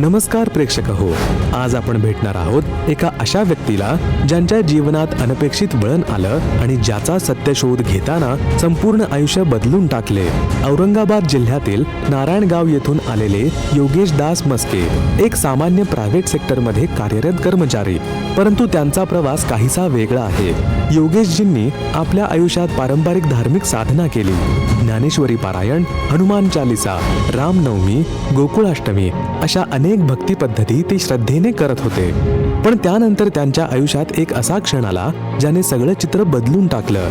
नमस्कार प्रेक्षक हो आज आपण भेटणार आहोत एका अशा व्यक्तीला ज्यांच्या जीवनात अनपेक्षित वळण आलं आणि ज्याचा सत्यशोध घेताना संपूर्ण आयुष्य बदलून टाकले. औरंगाबाद जिल्ह्यातील नारायणगाव येथून आलेले योगेश दास मस्के एक सामान्य प्रायव्हेट सेक्टरमध्ये कार्यरत कर्मचारी. परंतु त्यांचा प्रवास काहीसा वेगळा आहे. योगेशजींनी आपल्या आयुष्यात पारंपरिक धार्मिक साधना केली. ज्ञानेश्वरी पारायण हनुमान चालिसा रामनवमी गोकुळाष्टमी अशा अनेक भक्ती पद्धती ते श्रद्धेने करत होते. पण त्यानंतर त्यांच्या आयुष्यात एक असा क्षण आला ज्याने सगळं चित्र बदलून टाकलं.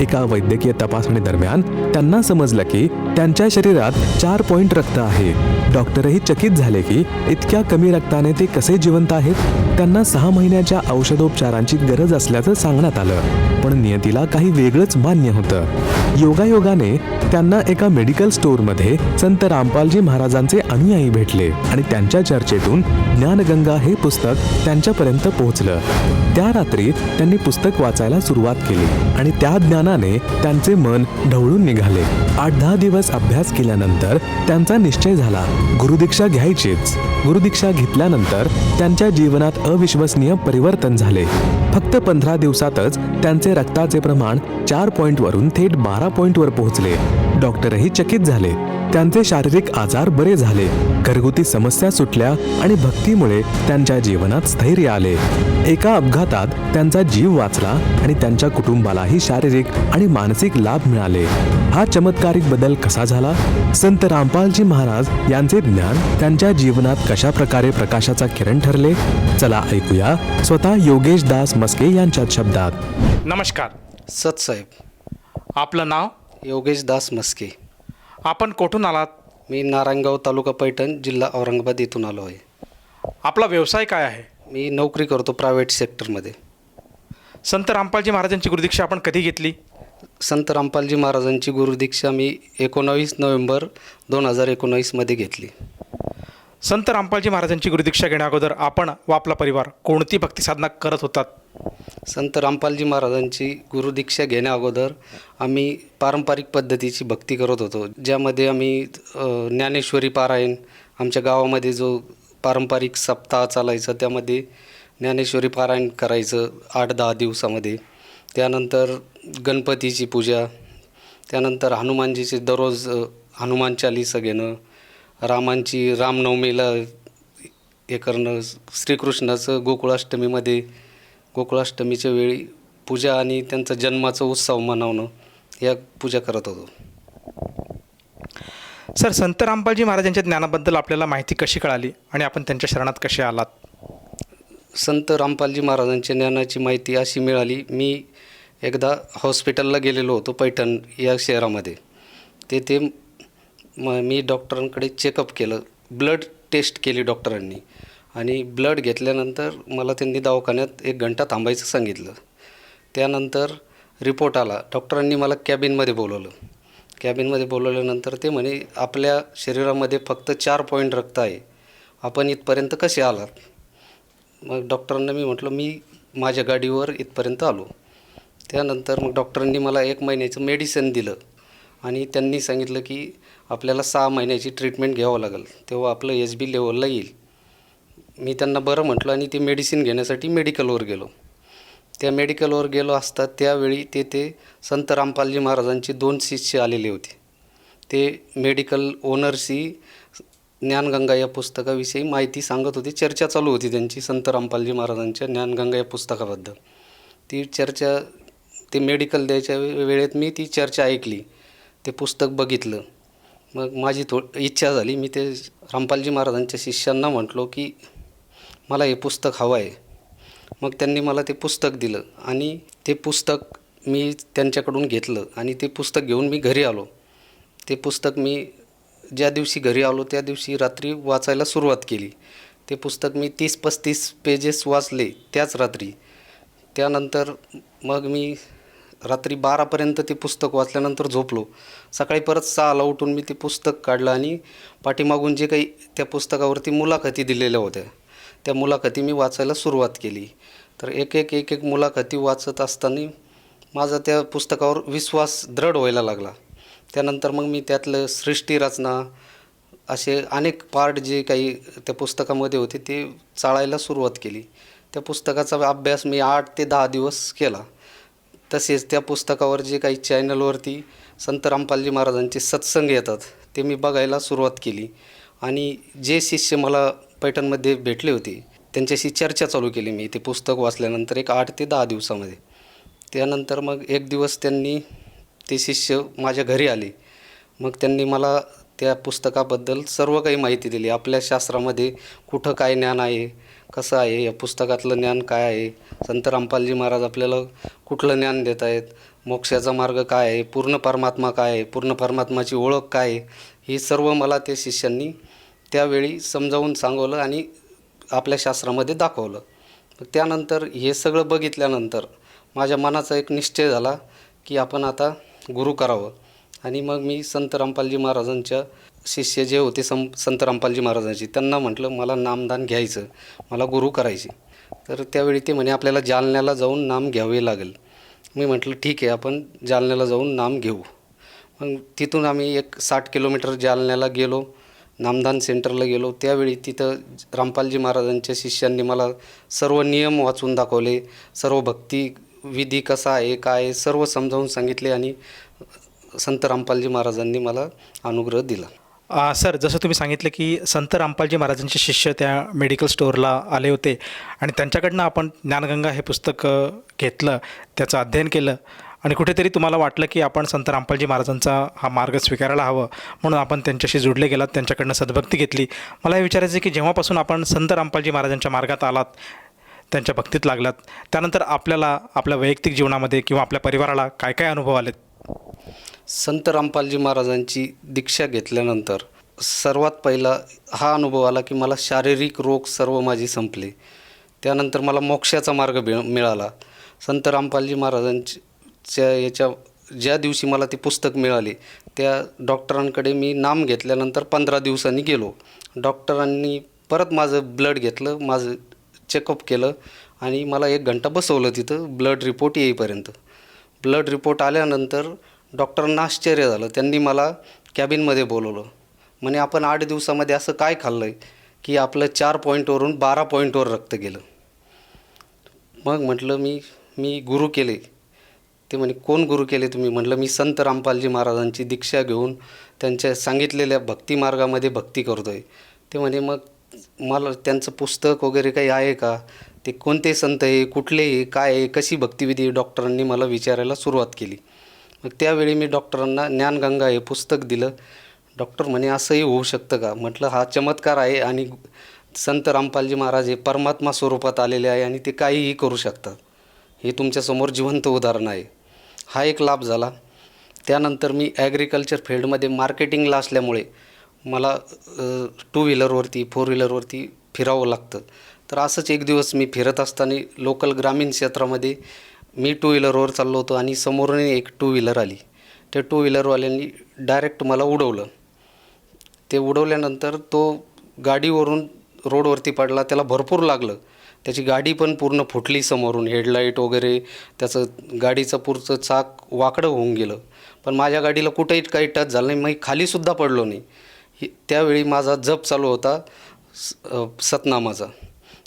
एका वैद्यकीय तपासणी दरम्यान त्यांना समजलं की त्यांच्या शरीरात चार पॉइंट रक्त आहे. डॉक्टरही चकित झाले की इतक्या कमी रक्ताने ते कसे जिवंत आहेत? त्यांना सहा महिन्याच्या औषधोपचारांची गरज असल्याचं सांगण्यात आलं. पण नियतीला काही वेगळंच मान्य होतं. योगायोगाने त्यांना एका मेडिकल स्टोअरमध्ये संत रामपालजी महाराजांचे अनुयायी भेटले आणि त्यांच्या चर्चेतून ज्ञानगंगा हे पुस्तक त्यांच्यापर्यंत पोहोचलं. त्या रात्री त्यांनी पुस्तक वाचायला सुरुवात केली आणि त्या ज्ञानाने त्यांचे मन ढवळून निघाले. आठ दहा दिवस अभ्यास केल्यानंतर त्यांचा निश्चय झाला. गुरुदीक्षा घ्यायचीच. गुरुदीक्षा घेतल्यानंतर त्यांच्या जीवनात अविश्वसनीय परिवर्तन झाले. फक्त पंधरा दिवसातच त्यांचे रक्ताचे प्रमाण चार पॉइंटवरून थेट बारा पॉइंटवर पोहोचले. डॉक्टरही चकित झाले. त्यांचे शारीरिक आजार बरे झाले. घरगुती समस्या सुटल्या आणि भक्तीमुळे त्यांच्या जीवनात स्थैर्य आले. एका अपघातात त्यांचा जीव वाचला आणि त्यांच्या कुटुंबालाही शारीरिक आणि मानसिक लाभ मिळाले. हा चमत्कारिक बदल कसा झाला? संत रामपालजी महाराज यांचे ज्ञान त्यांच्या जीवनात कशा प्रकारे प्रकाशाचा किरण ठरले? चला ऐकूया स्वतः योगेश दास मस्के यांच्या शब्दात. नमस्कार. सतसाहेब आपलं नाव? योगेश दास मस्के. आपण कुठून आलात? मी नारायणगाव तालुका पैठण जिल्हा औरंगाबाद येथून आलो आहे. आपला व्यवसाय काय आहे? मी नोकरी करतो प्रायव्हेट सेक्टरमध्ये. संत रामपालजी महाराजांची गुरुदीक्षा आपण कधी घेतली? संत रामपालजी महाराजांची गुरुदीक्षा मी एकोणावीस नोव्हेंबर दोन हजार एकोणावीसमध्ये घेतली. संत रामपालजी महाराजांची गुरुदीक्षा घेण्या अगोदर आपण व आपला परिवार कोणती भक्ती साधना करत होतात? संत रामपालजी महाराजांची गुरुदीक्षा घेण्या अगोदर आम्ही पारंपरिक पद्धतीची भक्ती करत होतो. ज्यामध्ये आम्ही ज्ञानेश्वरी पारायण आमच्या गावामध्ये जो पारंपरिक सप्ताह चालायचा त्यामध्ये ज्ञानेश्वरी पारायण करायचं आठ दहा दिवसामध्ये. त्यानंतर गणपतीची पूजा त्यानंतर हनुमानजीचे दररोज हनुमान चालिसा घेणं रामांची रामनवमीला हे करणं श्रीकृष्णाचं गोकुळाष्टमीमध्ये गोकुळाष्टमीच्या वेळी पूजा आणि त्यांचा जन्माचा उत्सव मनवणं या पूजा करत होतो. सर संत रामपालजी महाराजांच्या ज्ञानाबद्दल आपल्याला माहिती कशी कळाली आणि आपण त्यांच्या शरणात कसे आलात? संत रामपालजी महाराजांच्या ज्ञानाची माहिती अशी मिळाली मी एकदा हॉस्पिटलला गेलेलो होतो पैठण या शहरामध्ये. तेथे मग मी डॉक्टरांकडे चेकअप केलं. ब्लड टेस्ट केली डॉक्टरांनी. आणि ब्लड घेतल्यानंतर मला त्यांनी दवाखान्यात एक घंटा थांबायचं सांगितलं. त्यानंतर रिपोर्ट आला. डॉक्टरांनी मला कॅबिनमध्ये बोलवलं. कॅबिनमध्ये बोलवल्यानंतर ते म्हणे आपल्या शरीरामध्ये फक्त चार पॉईंट रक्त आहे. आपण इथपर्यंत कसे आलात? मग डॉक्टरांना मी म्हटलं मी माझ्या गाडीवर इथपर्यंत आलो. त्यानंतर मग डॉक्टरांनी मला एक महिन्याचं मेडिसिन दिलं. आणि त्यांनी सांगितलं की आपल्याला सहा महिन्याची ट्रीटमेंट घ्यावं लागेल. तेव्हा आपलं एच बी लेवलला येईल. मी त्यांना बरं म्हटलं आणि ते मेडिसिन घेण्यासाठी मेडिकलवर गेलो. त्या मेडिकलवर गेलो असता त्यावेळी ते ते संत रामपालजी महाराजांचे दोन शिष्य आलेले होते. ते मेडिकल ओनरशी ज्ञानगंगा या पुस्तकाविषयी माहिती सांगत होती. चर्चा चालू होती त्यांची संत रामपालजी महाराजांच्या ज्ञानगंगा या पुस्तकाबद्दल. ती चर्चा ते मेडिकल द्यायच्या वे- वेळेत मी ती चर्चा ऐकली. ते पुस्तक बघितलं. मग माझी थो इच्छा झाली. मी ते रामपालजी महाराजांच्या शिष्यांना म्हटलो की मला हे पुस्तक हवं आहे. मग त्यांनी मला ते पुस्तक दिलं आणि ते पुस्तक मी त्यांच्याकडून घेतलं आणि ते पुस्तक घेऊन मी घरी आलो. ते पुस्तक मी ज्या दिवशी घरी आलो त्या दिवशी रात्री वाचायला सुरुवात केली. ते पुस्तक मी तीस पस्तीस पेजेस वाचले त्याच रात्री. त्यानंतर मग मी रात्री बारापर्यंत ते पुस्तक वाचल्यानंतर झोपलो. सकाळी परत सहाला उठून मी ते पुस्तक काढलं आणि पाठीमागून जे काही त्या पुस्तकावरती मुलाखती दिलेल्या होत्या त्या मुलाखती मी वाचायला सुरुवात केली. तर एक एक एक एक मुलाखती वाचत असताना माझा त्या पुस्तकावर विश्वास दृढ व्हायला लागला. त्यानंतर मग मी त्यातलं सृष्टी रचना असे अनेक पार्ट जे काही त्या पुस्तकामध्ये होते ते चाळायला सुरुवात केली. त्या पुस्तकाचा अभ्यास मी आठ ते दहा दिवस केला. तसेच त्या पुस्तकावर जे काही चॅनलवरती संत रामपालजी महाराजांचे सत्संग येतात ते मी बघायला सुरुवात केली. आणि जे शिष्य मला पैठणमध्ये भेटले होते त्यांच्याशी चर्चा चालू केली मी. ते पुस्तक वाचल्यानंतर एक आठ ते दहा दिवसामध्ये. त्यानंतर मग एक दिवस त्यांनी ते शिष्य माझ्या घरी आले. मग त्यांनी मला त्या पुस्तकाबद्दल सर्व काही माहिती दिली. आपल्या शास्त्रामध्ये कुठं काय ज्ञान आहे कसं आहे या पुस्तकातलं ज्ञान काय आहे? संत रामपालजी महाराज आपल्याला कुठलं ज्ञान देत आहेत? मोक्षाचा मार्ग काय आहे? पूर्ण परमात्मा काय आहे? पूर्ण परमात्माची ओळख काय आहे? ही सर्व मला त्या शिष्यांनी त्यावेळी समजावून सांगवलं आणि आपल्या शास्त्रामध्ये दाखवलं. त्यानंतर हे सगळं बघितल्यानंतर माझ्या मनाचा एक निश्चय झाला की आपण आता गुरु करावं. आणि मग मी संत रामपालजी महाराजांच्या शिष्य जे होते सं संत रामपालजी महाराजांचे त्यांना म्हटलं मला नामदान घ्यायचं मला गुरु करायचे. तर त्यावेळी ते म्हणे आपल्याला जालन्याला जाऊन नाम घ्यावे लागेल. मी म्हटलं ठीक आहे आपण जालन्याला जाऊन नाम घेऊ. मग तिथून आम्ही एक साठ किलोमीटर जालन्याला गेलो नामदान सेंटरला गेलो. त्यावेळी तिथं रामपालजी महाराजांच्या शिष्यांनी मला सर्व नियम वाचून दाखवले सर्व भक्ती विधी कसा आहे काय आहे, सर्व समजावून सांगितले आणि संत रामपालजी महाराजांनी मला अनुग्रह दिला. सर जसं तुम्ही सांगितलं की संत रामपालजी महाराजांचे शिष्य त्या मेडिकल स्टोअरला आले होते आणि त्यांच्याकडनं आपण ज्ञानगंगा हे पुस्तक घेतलं त्याचं अध्ययन केलं आणि कुठेतरी तुम्हाला वाटलं की आपण संत रामपालजी महाराजांचा हा मार्ग स्वीकारायला हवं म्हणून आपण त्यांच्याशी जुडले गेलात त्यांच्याकडनं सद्भक्ती घेतली. मला हे विचारायचं की जेव्हापासून आपण संत रामपालजी महाराजांच्या मार्गात आलात त्यांच्या भक्तीत लागलात त्यानंतर आपल्याला आपल्या वैयक्तिक जीवनामध्ये किंवा आपल्या परिवाराला काय काय अनुभव आलेत? संत रामपालजी महाराजांची दीक्षा घेतल्यानंतर सर्वात पहिला हा अनुभव आला की मला शारीरिक रोग सर्व माझे संपले. त्यानंतर मला मोक्षाचा मार्ग मिळ मिळाला. संत रामपालजी महाराजांच्या याच्या ज्या दिवशी मला ते पुस्तक मिळाले त्या डॉक्टरांकडे मी नाम घेतल्यानंतर पंधरा दिवसांनी गेलो. डॉक्टरांनी परत माझं ब्लड घेतलं माझं चेकअप केलं आणि मला एक घंटा बसवलं तिथं ब्लड रिपोर्ट येईपर्यंत. ब्लड रिपोर्ट आल्यानंतर डॉक्टरांना आश्चर्य झालं. त्यांनी मला कॅबिनमध्ये बोलवलं. म्हणे आपण आठ दिवसामध्ये असं काय खाल्लं आहे की आपलं चार पॉईंटवरून बारा पॉईंटवर रक्त गेलं? मग म्हटलं मी मी गुरु केले. ते म्हणे कोण गुरु केले तुम्ही? म्हटलं मी संत रामपालजी महाराजांची दीक्षा घेऊन त्यांच्या सांगितलेल्या भक्ती मार्गामध्ये भक्ती करतो आहे ते म्हणे मग मला त्यांचं पुस्तक वगैरे काही आहे का? ते कोणते संत आहे? कुठले काय आहे? कशी भक्तिविधी डॉक्टरांनी मला विचारायला सुरुवात केली. मग त्यावेळी मी डॉक्टरांना ज्ञानगंगा हे पुस्तक दिलं. डॉक्टर म्हणे असंही होऊ शकतं का? म्हटलं हा चमत्कार आहे आणि संत रामपालजी महाराज हे परमात्मा स्वरूपात आलेले आहे आणि ते काहीही करू शकतात. हे तुमच्यासमोर जिवंत उदाहरण आहे. हा एक लाभ झाला. त्यानंतर मी ॲग्रिकल्चर फील्डमध्ये मार्केटिंगला असल्यामुळे मला टू व्हीलरवरती फोर व्हीलरवरती फिरावं लागतं. तर असंच एक दिवस मी फिरत असताना लोकल ग्रामीण क्षेत्रामध्ये मी टू व्हीलरवर चाललो होतो आणि समोरून एक टू व्हीलर आली. त्या टू व्हीलरवाल्यांनी डायरेक्ट मला उडवलं. ते उडवल्यानंतर तो गाडीवरून रोडवरती पडला त्याला भरपूर लागलं. त्याची गाडी पण पूर्ण फुटली समोरून हेडलाईट वगैरे त्याचं गाडीचं पुढचं चाक वाकडं होऊन गेलं. पण माझ्या गाडीला कुठेही काही टच झालं नाही मी खालीसुद्धा पडलो नाही. त्यावेळी माझा जप चालू होता स- सतनामाचा.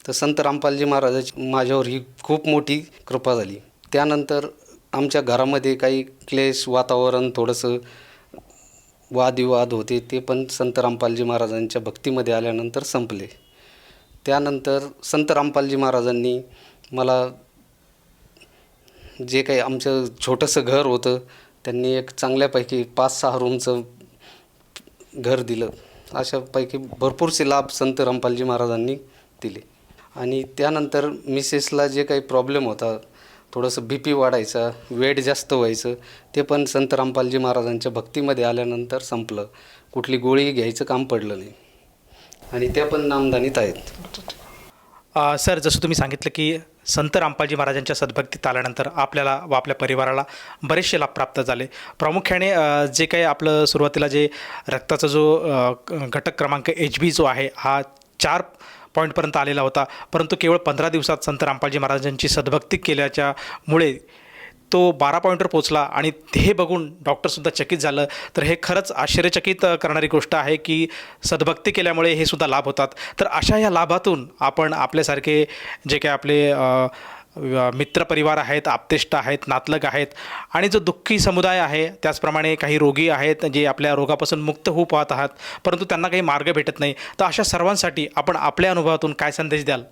तर संत रामपालजी महाराजाची माझ्यावर ही खूप मोठी कृपा झाली. त्यानंतर आमच्या घरामध्ये काही क्लेश वातावरण थोडंसं वादविवाद होते ते पण संत रामपालजी महाराजांच्या भक्तीमध्ये आल्यानंतर संपले. त्यानंतर संत रामपालजी महाराजांनी मला जे काही आमचं छोटंसं घर होतं त्यांनी एक चांगल्यापैकी पाच सहा रूमचं घर दिलं. अशापैकी भरपूरसे लाभ संत रामपालजी महाराजांनी दिले. आणि त्यानंतर मिसेसला जे काही प्रॉब्लेम होता थोडंसं बी पी वाढायचं वेट जास्त व्हायचं ते पण संत रामपालजी महाराजांच्या भक्तीमध्ये आल्यानंतर संपलं. कुठली गोळी घ्यायचं काम पडलं नाही. आणि त्या पण नामदानीत आहेत. सर जसं तुम्ही सांगितलं की संत रामपालजी महाराजांच्या सद्भक्तीत आल्यानंतर आपल्याला व आपल्या परिवाराला बरेचसे लाभ प्राप्त झाले. प्रामुख्याने जे काही आपलं सुरुवातीला जे रक्ताचा जो घटक क्रमांक एच बी जो आहे हा चार पॉईंटपर्यंत आलेला होता. परंतु केवळ पंधरा दिवसात संत रामपालजी महाराजांची सद्भक्ती केल्याच्यामुळे तो बारा पॉईंटवर पोचला आणि हे बघून डॉक्टरसुद्धा चकित झालं. तर हे खरंच आश्चर्यचकित करणारी गोष्ट आहे की सद्भक्ती केल्यामुळे हे सुद्धा लाभ होतात. तर अशा या लाभातून आपण आपल्यासारखे जे काही आपले मित्रपरिवार आहेत आप्तेष्ट आहेत नातलग आहेत आणि जो दुःखी समुदाय आहे त्याचप्रमाणे काही रोगी आहेत जे आपल्या रोगापासून मुक्त होऊ पाहत आहात परंतु त्यांना काही मार्ग भेटत नाही तर अशा सर्वांसाठी आपण आपल्या अनुभवातून काय संदेश द्याल?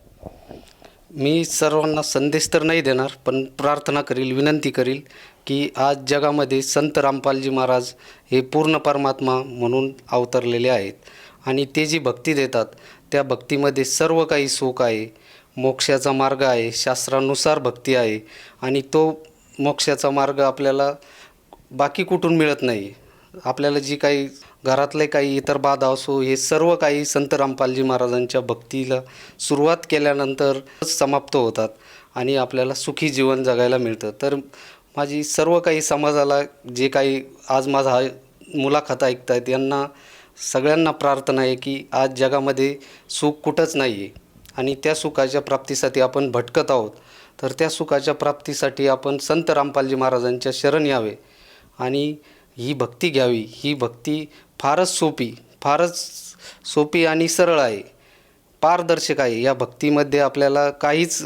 मी सर्वांना संदेश तर नाही देणार पण प्रार्थना करील विनंती करील की आज जगामध्ये संत रामपालजी महाराज हे पूर्ण परमात्मा म्हणून अवतरलेले आहेत. आणि ते जी भक्ती देतात त्या भक्तीमध्ये सर्व काही सुख आहे. मोक्षाचा मार्ग आहे शास्त्रानुसार भक्ती आहे आणि तो मोक्षाचा मार्ग आपल्याला बाकी कुठून मिळत नाही. आपल्याला जी काही घरातले काही इतर बाधा असो हे सर्व काही संत रामपालजी महाराजांच्या भक्तीला सुरुवात केल्यानंतर समाप्त होतात आणि आपल्याला सुखी जीवन जगायला मिळतं. तर माझी सर्व काही समाजाला जे काही आज माझा हा मुलाखत ऐकत आहेत यांना सगळ्यांना प्रार्थना आहे की आज जगामध्ये सुख कुठंच नाही आहे आणि त्या सुखाच्या प्राप्तीसाठी आपण भटकत आहोत तर त्या सुखाच्या प्राप्तीसाठी आपण संत रामपालजी महाराजांच्या शरण यावे आणि ही भक्ती घ्यावी. ही भक्ती फारच सोपी फारच सोपी आणि सरळ आहे पारदर्शक आहे. या भक्तीमध्ये आपल्याला काहीच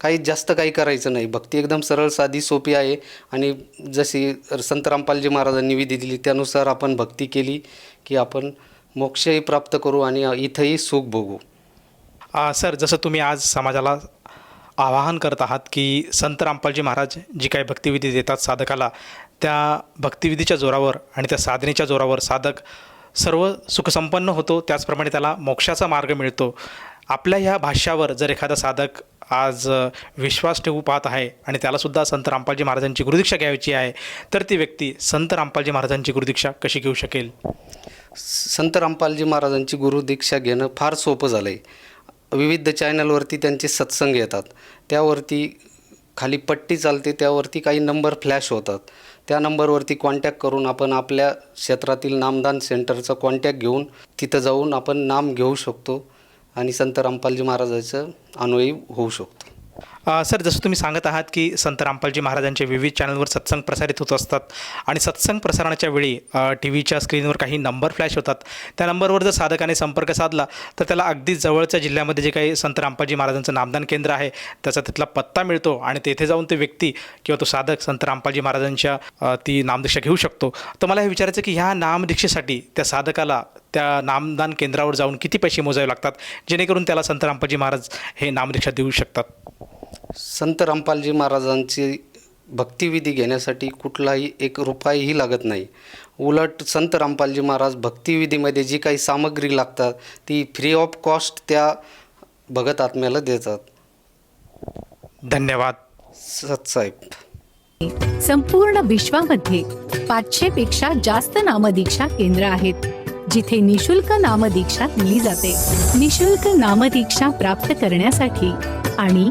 काहीच जास्त काही करायचं नाही. भक्ती एकदम सरळ साधी सोपी आहे आणि जशी संत रामपालजी महाराजांनी विधी दिली त्यानुसार आपण भक्ती केली की आपण मोक्षही प्राप्त करू आणि इथंही सुख भोगू. सर जसं तुम्ही आज समाजाला आवाहन करत आहात की संत रामपालजी महाराज जी काही भक्तिविधी देतात साधकाला त्या भक्तिविधीच्या जोरावर आणि त्या साधनेच्या जोरावर साधक सर्व सुखसंपन्न होतो त्याचप्रमाणे त्याला मोक्षाचा मार्ग मिळतो. आपल्या ह्या भाष्यावर जर एखादा साधक आज विश्वास ठेवू पाहत आहे आणि त्यालासुद्धा संत रामपालजी महाराजांची गुरुदीक्षा घ्यायची आहे तर ती व्यक्ती संत रामपालजी महाराजांची गुरुदीक्षा कशी घेऊ शकेल? संत रामपालजी महाराजांची गुरुदीक्षा घेणं फार सोपं झालं आहे विविध चॅनलवरती त्यांचे सत्संग येतात. त्यावरती खाली पट्टी चालते त्यावरती काही नंबर फ्लॅश होतात. त्या नंबरवरती कॉन्टॅक्ट करून आपण आपल्या क्षेत्रातील नामदान सेंटरचा कॉन्टॅक्ट घेऊन तिथं जाऊन आपण नाम घेऊ शकतो आणि संत रामपालजी महाराजाचं अनुयायी होऊ शकतो. सर जसं तुम्ही सांगत आहात की संत रामपालजी महाराजांचे विविध चॅनलवर सत्संग प्रसारित होत असतात आणि सत्संग प्रसारणाच्या वेळी टी व्हीच्या स्क्रीनवर काही नंबर फ्लॅश होतात. त्या नंबरवर जर साधकाने संपर्क साधला तर त्याला अगदी जवळच्या जिल्ह्यामध्ये जे काही संत रामपालजी महाराजांचं नामदान केंद्र आहे त्याचा तिथला पत्ता मिळतो आणि तेथे जाऊन ते व्यक्ती किंवा तो साधक संत रामपालजी महाराजांच्या ती नामदीक्षा घेऊ शकतो. तर मला हे विचारायचं की ह्या नामदीक्षेसाठी त्या साधकाला त्या नामदान केंद्रावर जाऊन किती पैसे मोजावे लागतात जेणेकरून त्याला संत रामपाजी महाराज हे नामदीक्षा देऊ शकतात? संत रामपालजी महाराजांची भक्तिविधी घेण्यासाठी कुठलाही एक रुपयाही लागत नाही. उलट संत रामपालजी महाराज भक्तिविधीमध्ये जी काही सामग्री लागतात ती फ्री ऑफ कॉस्ट त्या भगत आत्म्याला देतात. धन्यवाद. सतसाहेब संपूर्ण विश्वामध्ये पाचशे पेक्षा जास्त नामदीक्षा केंद्र आहेत जिथे निशुल्क नामदीक्षा दिली जाते. निशुल्क नामदीक्षा प्राप्त करण्यासाठी आणि